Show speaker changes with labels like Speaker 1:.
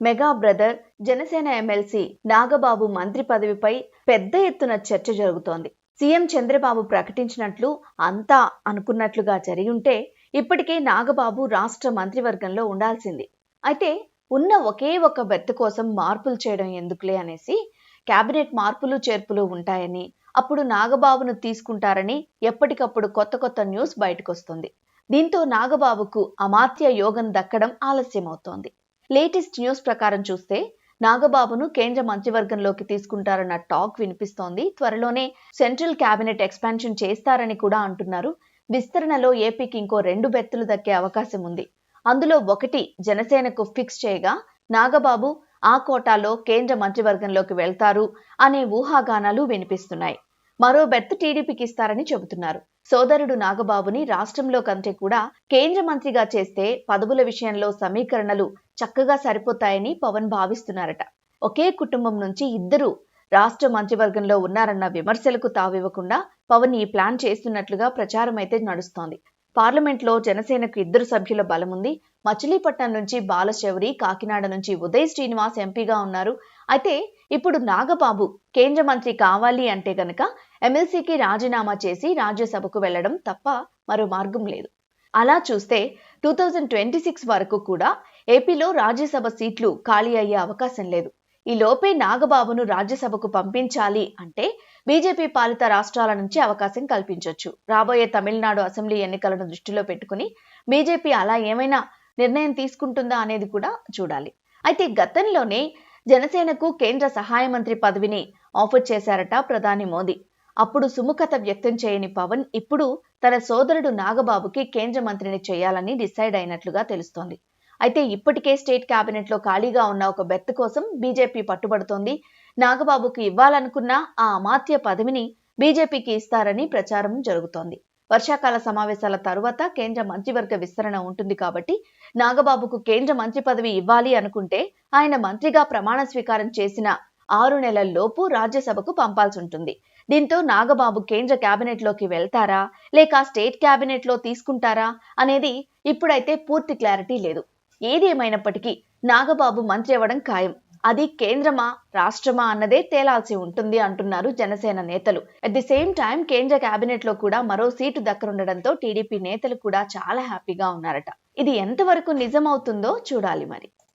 Speaker 1: Mega brother Janasena MLC Nagababu మంత్రి పదవిపై పెద్ద ఎత్తున చర్చ జరుగుతోంది. సీఎం చంద్రబాబు ప్రకటించినట్లు అంతా అనుకున్నట్లుగా జరిగి ఉంటే ఇప్పటికే నాగబాబు రాష్ట్ర మంత్రివర్గంలో ఉండాల్సింది. అయితే ఉన్న ఒకే ఒక బెర్త్ కోసం మార్పులు చేయడం ఎందుకులే అనేసి కేబినెట్ మార్పులు చేర్పులు ఉంటాయని అప్పుడు నాగబాబును తీసుకుంటారని ఎప్పటికప్పుడు కొత్త కొత్త న్యూస్ బయటకొస్తుంది. దీంతో నాగబాబుకు అమాత్య యోగం దక్కడం ఆలస్యమవుతోంది. లేటెస్ట్ న్యూస్ ప్రకారం చూస్తే నాగబాబును కేంద్ర మంత్రివర్గంలోకి తీసుకుంటారన్న టాక్ వినిపిస్తోంది. త్వరలోనే సెంట్రల్ కేబినెట్ ఎక్స్పాన్షన్ చేస్తారని కూడా అంటున్నారు. విస్తరణలో ఏపీకి ఇంకో రెండు బెత్తులు దక్కే అవకాశం ఉంది. అందులో ఒకటి జనసేనకు ఫిక్స్ చేయగా నాగబాబు ఆ కోటాలో కేంద్ర మంత్రివర్గంలోకి వెళ్తారు అనే ఊహాగానాలు వినిపిస్తున్నాయి. మరో బెర్త్ టీడీపీకి ఇస్తారని చెబుతున్నారు. సోదరుడు నాగబాబుని రాష్ట్రంలో కంటే కూడా కేంద్ర మంత్రిగా చేస్తే పదవుల విషయంలో సమీకరణలు చక్కగా సరిపోతాయని పవన్ భావిస్తున్నారట. ఒకే కుటుంబం నుంచి ఇద్దరు రాష్ట్ర మంత్రివర్గంలో ఉన్నారన్న విమర్శలకు తావివ్వకుండా పవన్ ఈ ప్లాన్ చేస్తున్నట్లుగా ప్రచారం అయితే నడుస్తోంది. పార్లమెంట్లో జనసేనకు ఇద్దరు సభ్యుల బలముంది. మచిలీపట్నం నుంచి బాలశౌరి కాకినాడ నుంచి ఉదయ్ శ్రీనివాస్ ఎంపీగా ఉన్నారు. అయితే ఇప్పుడు నాగబాబు కేంద్ర మంత్రి కావాలి అంటే గనక ఎమ్మెల్సీకి రాజీనామా చేసి రాజ్యసభకు వెళ్ళడం తప్ప మరో మార్గం లేదు. అలా చూస్తే టూ థౌజండ్ ట్వంటీ సిక్స్ వరకు కూడా ఏపీలో రాజ్యసభ సీట్లు ఖాళీ అయ్యే అవకాశం లేదు. ఈ లోపే నాగబాబును రాజ్యసభకు పంపించాలి అంటే బీజేపీ పాలిత రాష్ట్రాల నుంచి అవకాశం కల్పించవచ్చు రాబోయే తమిళనాడు అసెంబ్లీ ఎన్నికలను దృష్టిలో పెట్టుకుని బీజేపీ అలా ఏమైనా నిర్ణయం తీసుకుంటుందా అనేది కూడా చూడాలి. అయితే గతంలోనే జనసేనకు కేంద్ర సహాయ మంత్రి పదవిని ఆఫర్ చేశారట ప్రధాని మోదీ. అప్పుడు సుముఖత వ్యక్తం చేయని పవన్ ఇప్పుడు తన సోదరుడు నాగబాబుకి కేంద్ర మంత్రిని చేయాలని డిసైడ్ అయినట్లుగా తెలుస్తోంది. అయితే ఇప్పటికే స్టేట్ క్యాబినెట్లో లో ఖాళీగా ఉన్న ఒక బెర్త్ కోసం బీజేపీ పట్టుబడుతోంది. నాగబాబుకు ఇవ్వాలనుకున్న ఆ అమాత్య పదవిని బీజేపీకి ఇస్తారని ప్రచారం జరుగుతోంది. వర్షాకాల సమావేశాల తరువాత కేంద్ర మంత్రివర్గ విస్తరణ ఉంటుంది కాబట్టి నాగబాబుకు కేంద్ర మంత్రి పదవి ఇవ్వాలి అనుకుంటే ఆయన మంత్రిగా ప్రమాణ స్వీకారం చేసిన ఆరు నెలల్లోపు రాజ్యసభకు పంపాల్సి ఉంటుంది. దీంతో నాగబాబు కేంద్ర క్యాబినెట్లోకి వెళ్తారా? లేక స్టేట్ క్యాబినెట్లో తీసుకుంటారా? అనేది ఇప్పుడైతే పూర్తి క్లారిటీ లేదు. ఏది ఏమైనప్పటికీ నాగబాబు మంత్రి అవ్వడం ఖాయం. అది కేంద్రమా రాష్ట్రమా అన్నదే తేలాల్సి ఉంటుంది అంటున్నారు జనసేన నేతలు. అట్ ది సేమ్ టైం కేంద్ర కేబినెట్లో కూడా మరో సీటు దక్కరుండడంతో టీడీపీ నేతలు కూడా చాలా హ్యాపీగా ఉన్నారట. ఇది ఎంతవరకు నిజమవుతుందో చూడాలి మరి.